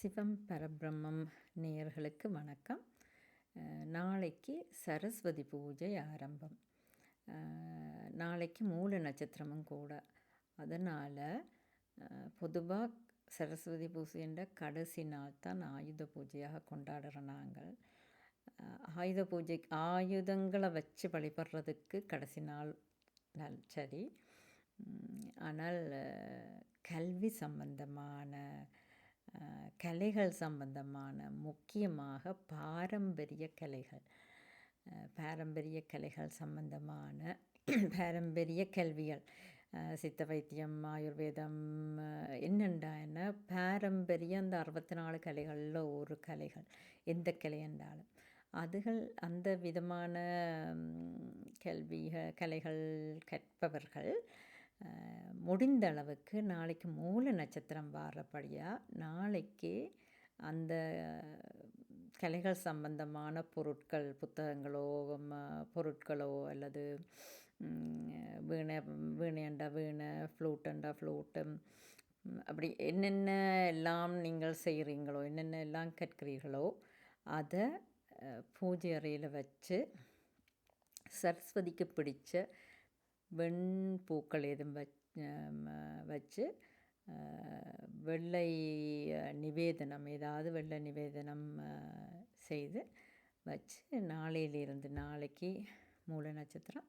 சிவம் பரபிரம்மம் நேயர்களுக்கு வணக்கம். நாளைக்கு சரஸ்வதி பூஜை ஆரம்பம். நாளைக்கு மூல நட்சத்திரமும் கூட. அதனால் பொதுவாக சரஸ்வதி பூஜைன்ற கடைசி நாள் தான் ஆயுத பூஜையாக கொண்டாடுற நாங்கள். ஆயுத பூஜை ஆயுதங்களை வச்சு வழிபடுறதுக்கு கடைசி நாள் நல் சரி. ஆனால் கல்வி சம்பந்தமான கலைகள் சம்பந்தமான முக்கியமாக பாரம்பரிய கலைகள். பாரம்பரிய கலைகள் சம்பந்தமான பாரம்பரிய கல்விகள். சித்த வைத்தியம் ஆயுர்வேதம் அஹ், என்ன? பாரம்பரிய அந்த அறுபத்தி நாலு கலைகளில் ஒரு கலைகள். எந்த கலை என்றாலும். அதுகள் அந்த விதமான கல்விகள் கல்வி கலைகள் கற்பவர்கள் முடிந்த அளவுக்கு நாளைக்கு மூல நட்சத்திரம் வாடுறபடியாக நாளைக்கே அந்த கலைகள் சம்பந்தமான பொருட்கள் புத்தகங்களோ பொருட்களோ அல்லது வீணை வீணையண்டா வீணை ஃப்ளூட்டண்டா ஃப்ளூட்டு அப்படி என்னென்ன எல்லாம் நீங்கள் செய்கிறீங்களோ என்னென்ன எல்லாம் கற்கிறீர்களோ அதை பூஜை அறையில் வச்சு சரஸ்வதிக்கு வெண் பூக்கள் எதுவும் வச் வச்சு வெள்ளை நிவேதனம் ஏதாவது வெள்ளை நிவேதனம் செய்து வச்சு நாளையிலிருந்து நாளைக்கு மூல நட்சத்திரம்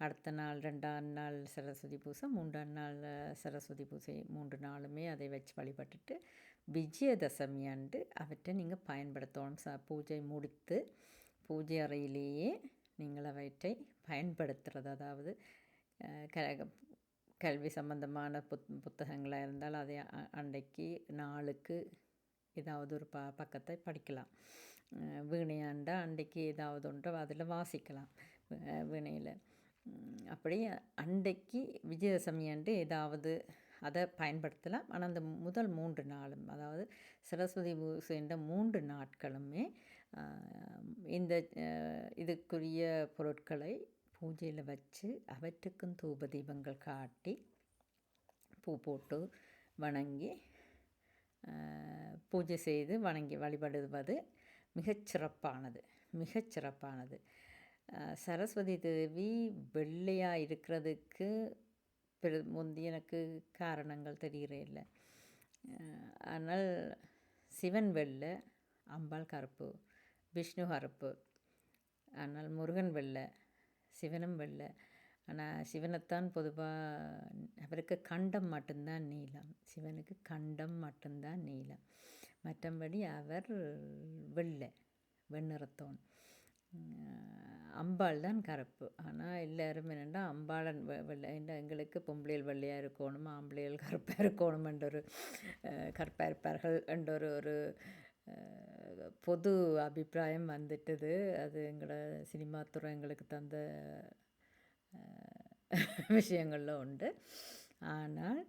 அடுத்த நாள் ரெண்டாம் நாள் சரஸ்வதி பூஜை மூன்றாம் நாள் சரஸ்வதி பூஜை மூன்று நாளுமே அதை வச்சு வழிபட்டுட்டு விஜயதசமி அன்று அவற்றை நீங்கள் பயன்படுத்தணும். ச பூஜை முடித்து பூஜை அறையிலேயே நீங்கள் அவற்றை பயன்படுத்துறது. அதாவது க கல்வி சம்பந்தமான புத் புத்தகங்களாக இருந்தால் அதை அன்றைக்கு நாளுக்கு ஏதாவது ஒரு ப பக்கத்தை படிக்கலாம். வீணையாண்டால் வீணையாண்டா அன்றைக்கு ஏதாவது ஒன்று அதில் வாசிக்கலாம். வீணையில். அப்படி அன்றைக்கு விஜயதசமி அன்று ஏதாவது அதை பயன்படுத்தலாம். ஆனால் அந்த முதல் மூன்று நாளும் அதாவது சரஸ்வதி பூஜைன்ற மூன்று நாட்களுமே இந்த இதுக்குரிய பொருட்களை பூஜையில் வச்சு அவற்றுக்கும் தூப தீபங்கள் காட்டி பூ போட்டு வணங்கி பூஜை செய்து வணங்கி வழிபடுவது மிகச்சிறப்பானது மிகச்சிறப்பானது சரஸ்வதி தேவி வெள்ளையாக இருக்கிறதுக்கு பெரு முந்தி எனக்கு காரணங்கள் தெரிகிறே இல்லை. ஆனால் சிவன் வெள்ளை அம்பாள் கருப்பு விஷ்ணு கருப்பு ஆனால் முருகன் வெள்ளை சிவனும் வெள்ளை ஆனால் சிவனைத்தான் பொதுவாக அவருக்கு கண்டம் மட்டும்தான் நீளம். சிவனுக்கு கண்டம் மட்டும்தான் நீளம். மற்றபடி அவர் வெள்ளை வெண்ணிறத்தோன். அம்பாள் தான் கருப்பு. ஆனால் எல்லாரும் என்னென்னா அம்பாளன் வெள்ளை எங்களுக்கு பொம்பளைகள் வெள்ளையாக இருக்கணும் ஆம்பளையல் கருப்பாக இருக்கணும் என்ற ஒரு கருப்பாக இருப்பார்கள் என்ற ஒரு ஒரு பொது அபிப்பிராயம் வந்துட்டது. அது எங்களோட சினிமா துறை எங்களுக்கு தந்த விஷயங்களில் உண்டு. ஆனால்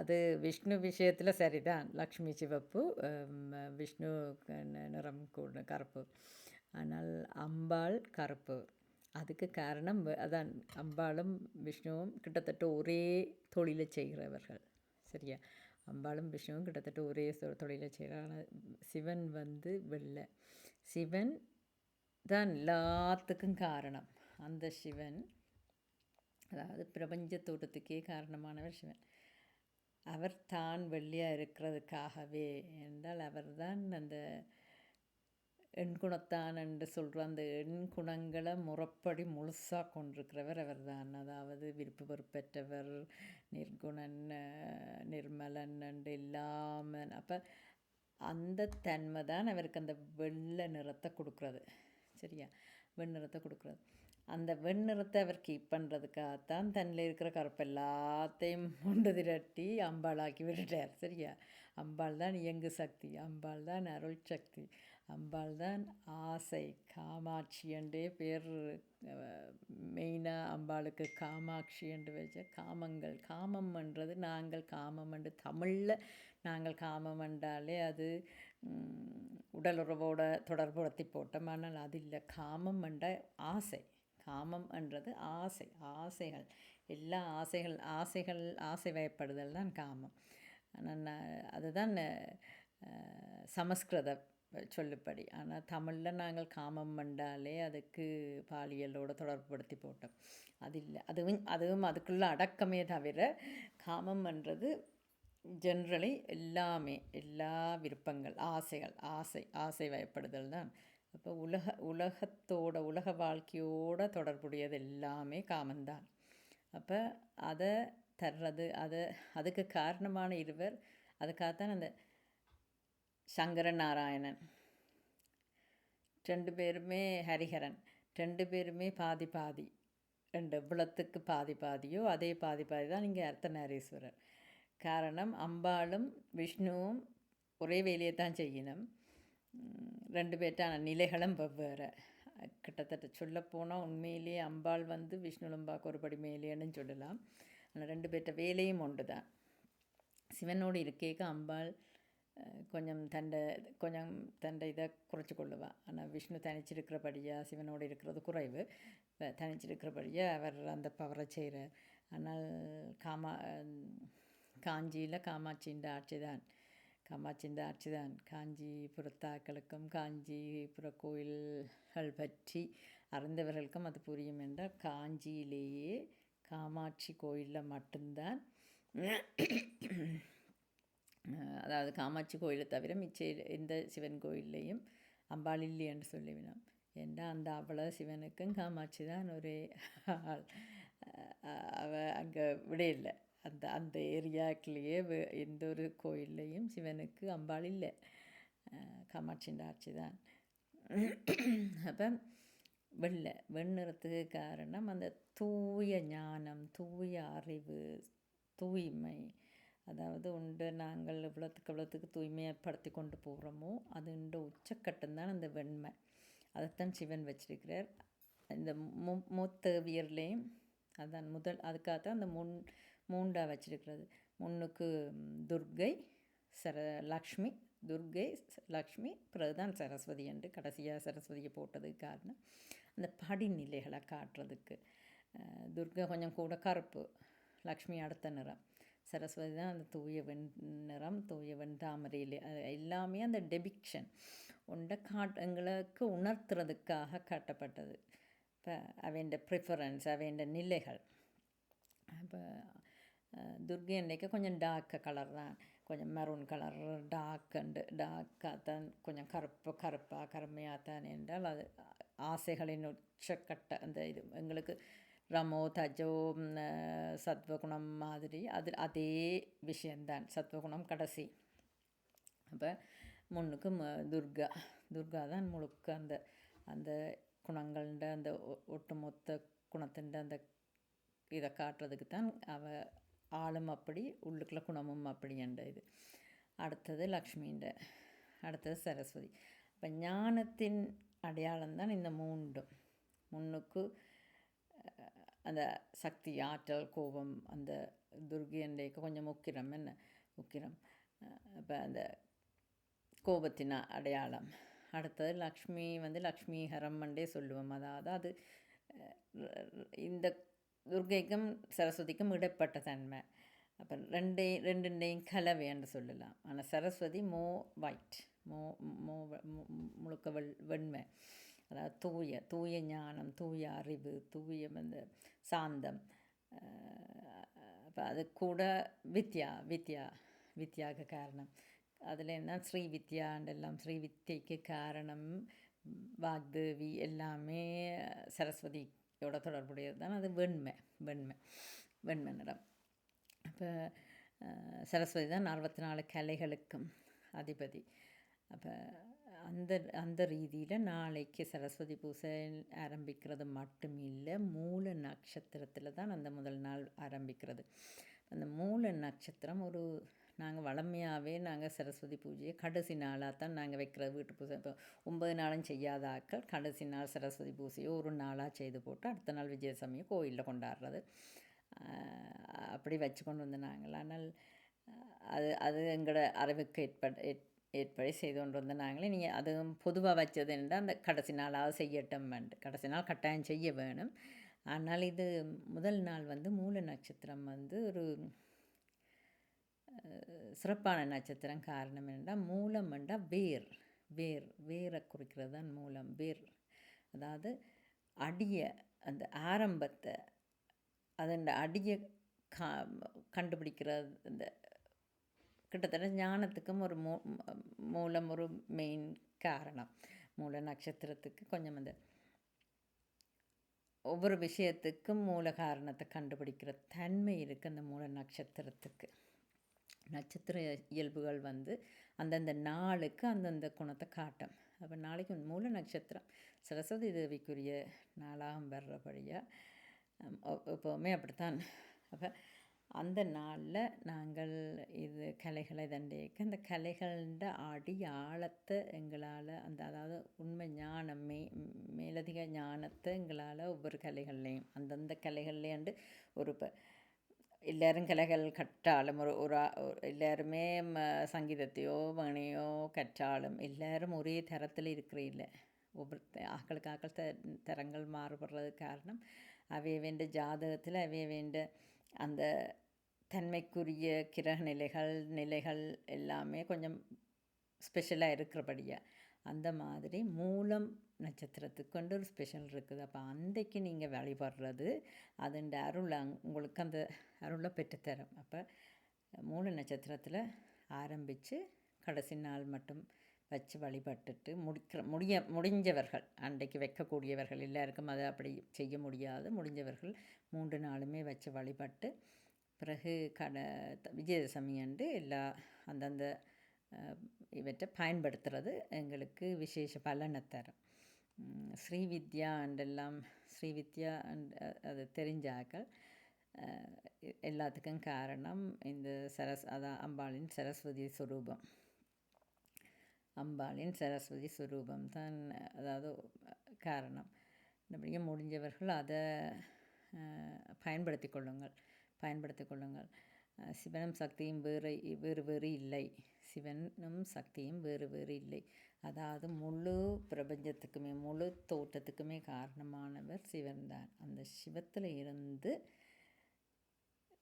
அது விஷ்ணு விஷயத்தில் சரிதான். லக்ஷ்மி சிவப்பு விஷ்ணு நிறம் கூட கருப்பு. ஆனால் அம்பாள் கருப்பு. அதுக்கு காரணம் அதான் அம்பாளும் விஷ்ணுவும் கிட்டத்தட்ட ஒரே தொழிலை செய்கிறவர்கள். சரியா? அம்பாளும் விஷ்ணுவும் கிட்டத்தட்ட ஒரே தொழிலை செய்கிறாங்க சிவன் வந்து வெள்ளை. சிவன் தான் எல்லாத்துக்கும் காரணம். அந்த சிவன் அதாவது பிரபஞ்ச தோட்டத்துக்கே காரணமானவர் சிவன். அவர் தான் வெள்ளியாக இருக்கிறதுக்காகவே என்றால் அவர் தான் அந்த எண்குணத்தான் என்று சொல்கிற அந்த எண்குணங்களை முறப்படி முழுசாக கொண்டிருக்கிறவர் அவர்தான். அதாவது விருப்பு வெறுப்பற்றவர் நிர்குணன் நிர்மலன் என்று இல்லாமல் அப்போ அந்த தன்மை தான் அவருக்கு அந்த வெள்ளை நிறத்தை கொடுக்குறது. சரியா? வெண்ணிறத்தை கொடுக்குறது. அந்த வெண்ணிறத்தை அவர் கீப் பண்ணுறதுக்காகத்தான் தன்னில் இருக்கிற கருப்பு எல்லாத்தையும் முண்டு திரட்டி அம்பாளாக்கி விட்டுட்டார். சரியா? அம்பாள் தான் இயங்கு சக்தி. அம்பாள் தான் அருள் சக்தி. அம்பாள் தான் ஆசை. காமாட்சி என்றே பேர் மெயினாக அம்பாளுக்கு காமாட்சி என்று வச்ச காமங்கள். காமம் என்றது நாங்கள் காமம் என்று தமிழில் நாங்கள் காமம் என்றாலே அது உடலுறவோட தொடர்புபடுத்தி போட்டோம். ஆனால் அது இல்லை. காமம் என்ற ஆசை. காமம் என்றது ஆசை. ஆசைகள். எல்லா ஆசைகள் ஆசைகள் ஆசை வயப்படுதல் தான் காமம். ஆனால் நான் அதுதான் சமஸ்கிருத சொல்லுப்படி ஆனால் தமிழில் நாங்கள் காமம் வந்தாலே அதுக்கு பாலியலோடு தொடர்புபடுத்தி போட்டோம். அது இல்லை அதுவும் அதுவும் அதுக்குள்ள அடக்கமே தவிர காமம்ன்றது ஜென்ரலி எல்லாமே எல்லா விருப்பங்கள் ஆசைகள் ஆசை ஆசை வயப்படுதல் தான். அப்போ உலக உலகத்தோட உலக வாழ்க்கையோட தொடர்புடையது எல்லாமே காமந்தான் அப்போ அதை தர்றது அதை அதுக்கு காரணமான இருவர் அதுக்காகத்தான் அந்த சங்கர நாராயணன் ரெண்டு பேருமே ஹரிஹரன். ரெண்டு பேருமே பாதி பாதி. ரெண்டு புலத்துக்கு பாதி பாதியோ அதே பாதி பாதி தான் இங்கே அர்த்தநாரீஸ்வரர். காரணம் அம்பாளும் விஷ்ணுவும் ஒரே வேலையை தான் செய்யணும். ரெண்டு பேர்ட்டான நிலைகளும் வெவ்வேறு. கிட்டத்தட்ட சொல்லப்போனால் உண்மையிலேயே அம்பாள் வந்து விஷ்ணுலம்பாக்கு ஒரு படி மேலேன்னு சொல்லலாம். ஆனால் ரெண்டு பேர்ட்ட வேலையும் ஒன்று தான் சிவனோடு இருக்கேக்க அம்பாள் கொஞ்சம் தண்டை கொஞ்சம் தண்டை இதை குறைச்சி கொள்ளுவாள் ஆனால் விஷ்ணு தனிச்சிருக்கிறபடியாக சிவனோடு இருக்கிறது குறைவு தனிச்சிருக்கிறபடியாக அவர் அந்த பவரை செய்கிறார் ஆனால் காமா காஞ்சியில் காமாட்சியின் ஆட்சி தான் காமாட்சியின் ஆட்சி தான் காஞ்சிபுரத்தாக்களுக்கும் காஞ்சிபுர கோயில்கள் பற்றி அறிந்தவர்களுக்கும் அது புரியும் என்றால் காஞ்சியிலேயே காமாட்சி கோயிலில் மட்டும்தான் அதாவது காமாட்சி கோயிலை தவிர மிச்ச எந்த சிவன் கோயில்லையும் அம்பாள் இல்லைன்னு சொல்லிவிடும். ஏன்னா அந்த அவ்வளோ சிவனுக்கும் காமாட்சி தான் ஒரே ஆள். அவ அங்கே விடையில்லை அந்த அந்த ஏரியாக்குள்ளேயே எந்த ஒரு கோயில்லையும் சிவனுக்கு அம்பாள் இல்லை. காமாட்சின்ற ஆட்சி தான். அப்போ வெள்ளை வெண்ணிறத்துக்கு காரணம் அந்த தூய ஞானம் தூய அறிவு தூய்மை அதாவது உண்டு நாங்கள் இவ்வளோத்துக்கு இவ்வளோத்துக்கு தூய்மையப்படுத்தி கொண்டு போகிறோமோ அது உண்டு உச்சக்கட்டம் தான் அந்த வெண்மை. அதைத்தான் சிவன் வச்சிருக்கிறார். இந்த மு மூத்தவியர்லேயும் அதான் முதல் அதுக்காகத்தான் அந்த முன் மூண்டாக வச்சிருக்கிறது. முன்னுக்கு துர்கை சர லக்ஷ்மி துர்கை லக்ஷ்மி பிறகுதான் சரஸ்வதி என்று கடைசியாக சரஸ்வதியை போட்டதுக்கு காரணம். அந்த படிநிலைகளை காட்டுறதுக்கு. துர்கை கொஞ்சம் கூட கருப்பு லக்ஷ்மி அடுத்த நிறம். சரஸ்வதி தான் அந்த தூய வெண் நிறம் தூய வெண் தாமரையில் அது எல்லாமே அந்த டெபிக்ஷன் உண்டை காட் எங்களுக்கு உணர்த்துறதுக்காக காட்டப்பட்டது. இப்போ அவைண்ட ப்ரிஃபரன்ஸ் அவைண்ட நிலைகள். இப்போ துர்கை அன்னைக்கு கொஞ்சம் டார்க் கலர் தான். கொஞ்சம் மெரூன் கலர் டார்க் அண்டு டார்க்காக தான் கொஞ்சம் கருப்பு கருப்பாக கருமையாக தான் என்றால் அது ஆசைகளின் உச்சக்கட்ட அந்த இது. எங்களுக்கு ரமோ தஜோ சத்வகுணம் மாதிரி அது அதே விஷயந்தான் சத்வகுணம் கடைசி அப்போ முன்னுக்கு துர்கா துர்கா தான் முழுக்க அந்த அந்த குணங்கள்ட அந்த ஒட்டுமொத்த குணத்தின் அந்த இதை காட்டுறதுக்கு தான் அவ ஆளும் அப்படி உள்ளுக்குள்ள குணமும் அப்படின்ற இது அடுத்தது லக்ஷ்மின்ற அடுத்தது சரஸ்வதி இப்போ ஞானத்தின் அடையாளம் தான் இந்த மூண்டும் முன்னுக்கு அந்த சக்தி ஆற்றல் கோபம் அந்த துர்கியண்டைக்கு கொஞ்சம் முக்கிரம் என்ன முக்கிரம்? இப்போ அந்த கோபத்தின் அடையாளம். அடுத்தது லக்ஷ்மி வந்து லக்ஷ்மி ஹரம்மண்டே சொல்லுவோம். அதாவது அது இந்த துர்கைக்கும் சரஸ்வதிக்கும் இடைப்பட்ட தன்மை. அப்போ ரெண்டே ரெண்டுண்டையும் கலவை என்று சொல்லலாம். ஆனால் சரஸ்வதி மோ ஒயிட் மோ மோ முழுக்க வெள் வெண்மை. அதாவது தூய தூய ஞானம் தூய அறிவு தூய அந்த சாந்தம். அது கூட வித்யா வித்யா வித்யாக காரணம். அதில் என்ன? ஸ்ரீ வித்யாண்டெல்லாம் ஸ்ரீ வித்யைக்கு காரணம் வாக்தேவி எல்லாமே சரஸ்வதியோட தொடர்புடையது தான். அது வெண்மை வெண்மை வெண்மை நிறம். அப்போ சரஸ்வதி தான் அறுபத்தி நாலு கலைகளுக்கும் அதிபதி. அப்போ அந்த அந்த ரீதியில் நாளைக்கு சரஸ்வதி பூஜை ஆரம்பிக்கிறது மட்டும் இல்லை மூல நட்சத்திரத்தில் தான் அந்த முதல் நாள் ஆரம்பிக்கிறது. அந்த மூல நட்சத்திரம் ஒரு நாங்கள் வளமையாகவே நாங்கள் சரஸ்வதி பூஜையை கடைசி நாளாக தான் நாங்கள் வைக்கிற வீட்டு பூஜை இப்போ ஒன்பது நாளும் செய்யாத ஆக்கள் கடைசி நாள் சரஸ்வதி பூஜையை ஒரு நாளாக செய்து போட்டு அடுத்த நாள் விஜயசமியை கோயிலில் கொண்டாடுறது. அப்படி வச்சு கொண்டு வந்தாங்கள ஆனால் அது அது எங்களோட அறிவுக்கு ஏற்பட ஏற்படி செய்து கொண்டு வந்து நாங்களே நீங்கள் அதுவும் பொதுவாக வச்சது என்றால் அந்த கடைசி நாளாவது செய்யட்டும் வேண்டு. கடைசி நாள் கட்டாயம் செய்ய வேணும். ஆனால் இது முதல் நாள் வந்து மூல நட்சத்திரம் வந்து ஒரு சிறப்பான நட்சத்திரம் காரணம் என்றால் மூலம் என்றால் வேர். வேர் வேரை குறிக்கிறது தான் மூலம் வேர். அதாவது அடிய அந்த ஆரம்பத்தை அதன் அடியை கா கண்டுபிடிக்கிற அந்த கிட்டத்தட்ட ஞானத்துக்கும் ஒரு மூ மூலம் ஒரு மெயின் காரணம். மூல நட்சத்திரத்துக்கு கொஞ்சம் அந்த ஒவ்வொரு விஷயத்துக்கும் மூல காரணத்தை கண்டுபிடிக்கிற தன்மை இருக்குது அந்த மூல நட்சத்திரத்துக்கு. நட்சத்திர இயல்புகள் வந்து அந்தந்த நாளுக்கு அந்தந்த குணத்தை காட்டும். அப்போ நாளைக்கு மூல நட்சத்திரம் சரஸ்வதி தேவிக்குரிய நாளாகம் வர்றபடியாக எப்போவுமே அப்படித்தான். அப்போ அந்த நாளில் நாங்கள் இது கலைகளை தண்டிக்க அந்த கலைகள அடி ஆழத்தை எங்களால் அந்த அதாவது உண்மை ஞானம் மே மேலதிக ஞானத்தை எங்களால் ஒவ்வொரு கலைகள்லேயும் அந்தந்த கலைகள்லேயாண்டு ஒரு இப்போ எல்லாரும் கலைகள் கற்றாலும் ஒரு ஒரு எல்லாருமே சங்கீதத்தையோ மணியோ கற்றாலும் எல்லாரும் ஒரே தரத்தில் இருக்கிற ஒவ்வொரு ஆக்களுக்கு ஆக்கள் த தரங்கள் மாறுபடுறது காரணம் அவைய வேண்ட ஜாதகத்தில் அவைய வேண்ட அந்த தன்மைக்குரிய கிரக நிலைகள் நிலைகள் எல்லாமே கொஞ்சம் ஸ்பெஷலாக இருக்கிறபடியாக அந்த மாதிரி மூலம் நட்சத்திரத்துக்கு கொண்டு ஒரு ஸ்பெஷல் இருக்குது. அப்போ அன்றைக்கு நீங்கள் வழிபடுறது அதுண்ட அருள் உங்களுக்கு அந்த அருளை பெற்றுத்தரும். அப்போ மூல நட்சத்திரத்தில் ஆரம்பித்து கடைசி நாள் மட்டும் வச்சு வழிபட்டுட்டு முடிக்கிற முடிய முடிஞ்சவர்கள் அன்றைக்கு வைக்கக்கூடியவர்கள் எல்லாருக்கும் அதை அப்படி செய்ய முடியாது. முடிஞ்சவர்கள் மூன்று நாளுமே வச்சு வழிபட்டு பிறகு கட விஜயதசமி அன்று எல்லா அந்தந்த இவற்றை பயன்படுத்துகிறது எங்களுக்கு விசேஷ பலனை தரும். ஸ்ரீவித்யா அண்டெல்லாம் ஸ்ரீவித்யா அண்ட் அது தெரிஞ்சாக்கள் எல்லாத்துக்கும் காரணம் இந்த சரஸ் அதான் அம்பாளின் சரஸ்வதி சுரூபம். அம்பாளின் சரஸ்வதி சுரூபம் தான் அதாவது காரணம். அப்படியே முடிஞ்சவர்கள் அதை பயன்படுத்தி கொள்ளுங்கள். பயன்படுத்தி கொள்ளுங்கள். சிவனும் சக்தியும் வேறு வேறு வேறு இல்லை. சிவனும் சக்தியும் வேறு வேறு இல்லை. அதாவது முழு பிரபஞ்சத்துக்குமே முழு தோட்டத்துக்குமே காரணமானவர் சிவன் தான் அந்த சிவத்தில் இருந்து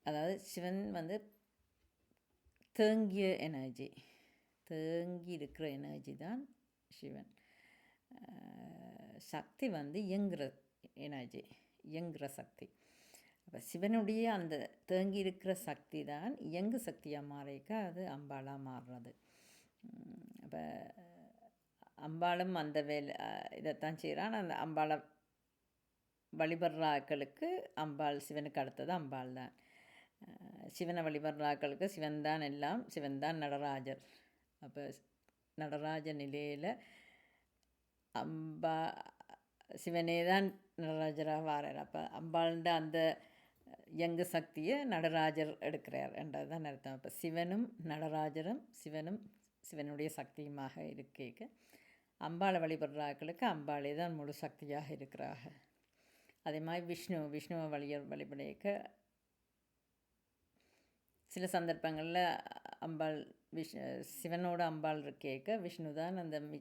அதாவது சிவன் வந்து தேங்கிய எனர்ஜி தேங்கி இருக்கிற எனர்ஜி தான் சிவன். சக்தி வந்து இயங்குகிற எனர்ஜி இயங்குகிற சக்தி. அப்போ சிவனுடைய அந்த தேங்கி இருக்கிற சக்தி தான் இயங்கு சக்தியாக மாறிக்க அது அம்பாளாக மாறுறது. அப்போ அம்பாளும் அந்த வேலை இதைத்தான் செய்கிறான் அந்த அம்பாளை வழிபடுறாக்களுக்கு அம்பாள் சிவனுக்கு அடுத்தது அம்பாள் தான். சிவனை வழிபடுறாக்களுக்கு சிவன் தான் எல்லாம் சிவன் தான் நடராஜர். அப்போ நடராஜ நிலையில் அம்பா சிவனே தான் நடராஜராக வாரார். அப்போ அம்பாளுண்ட அந்த யங்கு சக்தியை நடராஜர் எடுக்கிறார் என்றது தான் அர்த்தம். இப்போ சிவனும் நடராஜரும் சிவனும் சிவனுடைய சக்தியுமாக இருக்க அம்பாளை வழிபடுறாக்களுக்கு அம்பாளே தான் முழு சக்தியாக இருக்கிறாங்க அதே மாதிரி விஷ்ணு விஷ்ணுவை வழிய வழிபடைக்க சில சந்தர்ப்பங்களில் அம்பாள் விஷ் சிவனோட அம்பாள் இருக்கேக்க விஷ்ணு தான் அந்த மி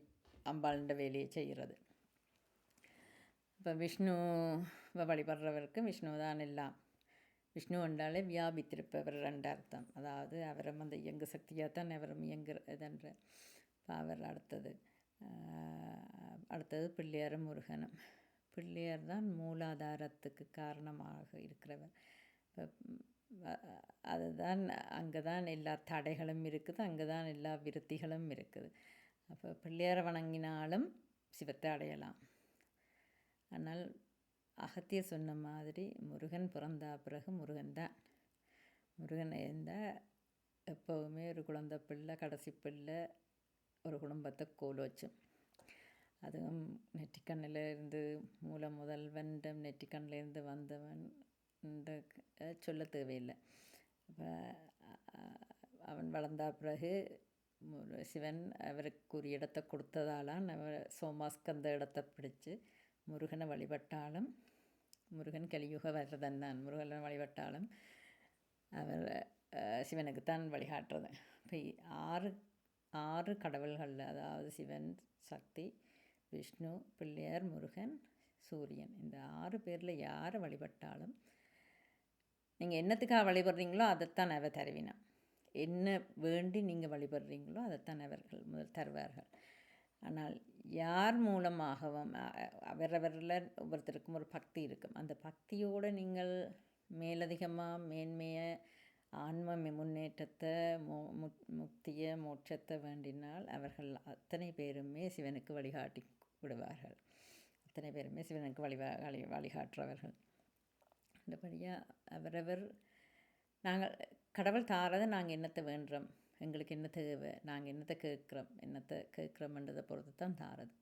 அம்பாள்ன்ற வேலையை செய்கிறது. இப்போ விஷ்ணு வழிபடுறவருக்கு விஷ்ணு தான் எல்லாம். விஷ்ணு என்றாலே வியாபித்திருப்பவர் ரெண்டு அர்த்தம். அதாவது அவரும் அந்த இயங்கு சக்தியாக தான் அவரும் இயங்குறதுன்ற அவர் அடுத்தது. அடுத்தது பிள்ளையாரும் முருகனும். பிள்ளையார் தான் மூலாதாரத்துக்கு காரணமாக இருக்கிறவர். இப்போ அதுதான் அங்கே தான் எல்லா தடைகளும் இருக்குது அங்கே தான் எல்லா விருத்திகளும் இருக்குது. அப்போ பிள்ளையாரை வணங்கினாலும் சிவத்தை அடையலாம். ஆனால் அகத்திய சொன்ன மாதிரி முருகன் பிறந்தா பிறகு முருகன் தான். முருகன் இருந்தால் எப்போவுமே ஒரு குழந்த பிள்ளை கடைசி பிள்ளை ஒரு குடும்பத்தை கோல் வச்சும். அதுவும் நெற்றிக்கண்ணில் இருந்து மூல முதல்வன் நெற்றிக்கண்ணில் இருந்து வந்தவன் சொல்ல தேவையில்லை. அப்போ அவன் வளர்ந்தா பிறகு சிவன் அவருக்கு ஒரு இடத்தை கொடுத்ததாலான் அவர் சோமாஸ்கந்த இடத்தை பிடிச்சு முருகனை வழிபட்டாலும் முருகன் கலியுக வரதன் தான். முருகனை வழிபட்டாலும் அவர் சிவனுக்குத்தான் வழிகாட்டுறது. இப்போ ஆறு ஆறு கடவுள்களில் அதாவது சிவன் சக்தி விஷ்ணு பிள்ளையார் முருகன் சூரியன் இந்த ஆறு பேரில் யாரை வழிபட்டாலும் நீங்கள் என்னத்துக்காக வழிபடுறீங்களோ அதைத்தான் அவர் தருவினா என்ன வேண்டி நீங்கள் வழிபடுறீங்களோ அதைத்தான் அவர்கள் முதல் தருவார்கள். ஆனால் யார் மூலமாகவும் அவரவரில் ஒவ்வொருத்தருக்கும் ஒரு பக்தி இருக்கும். அந்த பக்தியோடு நீங்கள் மேலதிகமாக மேன்மையை ஆன்ம முன்னேற்றத்தை மு முக்திய மோட்சத்தை வேண்டினால் அவர்கள் அத்தனை பேருமே சிவனுக்கு வழிகாட்டி விடுவார்கள். அத்தனை பேருமே சிவனுக்கு வழி வழி வழிகாட்டுறவர்கள். அந்தபடியாக அவரவர் நாங்கள் கடவுள் தாரதை நாங்கள் என்னத்தை வேண்டுறோம்? எங்களுக்கு என்ன தேவை நாங்கள் என்னத்தை கேட்குறோம் என்னத்தை கேட்குறோம்ன்றதை பொறுத்து தான் தாரது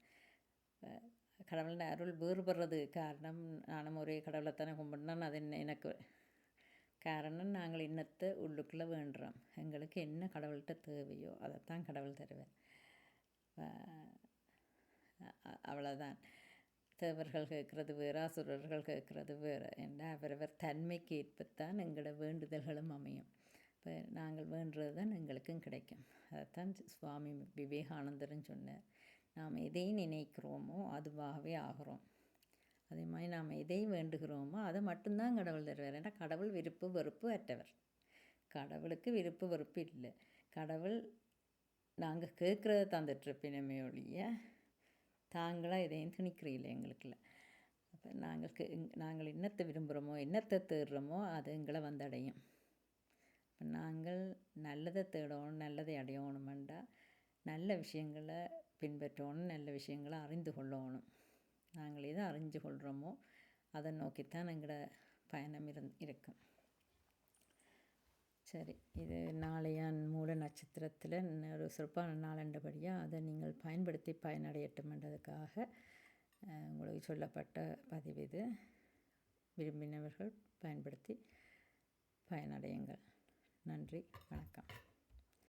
கடவுளின் அருள் வேறுபடுறது காரணம் நானும் ஒரே கடவுளை தானே கும்பிட்னா அது என்ன எனக்கு காரணம் நாங்கள் இன்னத்தை உள்ளுக்குள்ளே வேண்டுறோம் எங்களுக்கு என்ன கடவுள்கிட்ட தேவையோ அதைத்தான் கடவுள் தருவேன் அவ்வளோதான் தேவர்கள் கேட்குறது வேறு அசுரர்கள் கேட்குறது வேறு என்ன அவரவர் தன்மைக்கு ஏற்பத்தான் எங்களோட வேண்டுதல்களும் அமையும். இப்போ நாங்கள் வேண்டுறது தான் எங்களுக்கும் கிடைக்கும். அதைத்தான் சுவாமி விவேகானந்தரும் சொன்னார். நாம் எதை நினைக்கிறோமோ அதுவாகவே ஆகிறோம். அதே மாதிரி நாம் எதை வேண்டுகிறோமோ அதை மட்டும்தான் கடவுள் தருவார். ஏன்னா கடவுள் விருப்பு வெறுப்பு அற்றவர். கடவுளுக்கு விருப்பு வெறுப்பு இல்லை. கடவுள் நாங்கள் கேட்குறத தந்துட்டுருப்பினமே ஒழிய தாங்களாக எதையும் திணிக்கிறீங்களே எங்களுக்குல அப்போ நாங்கள் நாங்கள் என்னத்தை விரும்புகிறோமோ என்னத்தை தேடுறோமோ அது எங்களை வந்தடையும். நல்லதை தேடணும் நல்லதை அடையணுமெண்டா நல்ல விஷயங்களை பின்பற்றணும் நல்ல விஷயங்களை அறிந்து கொள்ளணும். நாங்கள் எதை அறிஞ்சு கொள்கிறோமோ அதை நோக்கித்தான் எங்களோட பயணம் இருந் இருக்கும். சரி இது நாளையான் மூல நட்சத்திரத்தில் ஒரு சிறப்பான நாளண்டபடியாக அதை நீங்கள் பயன்படுத்தி பயனடையட்டும்ன்றதுக்காக உங்களுக்கு சொல்லப்பட்ட பதிவு இது. விரும்பினவர்கள் பயன்படுத்தி பயனடையுங்கள். நன்றி வணக்கம்.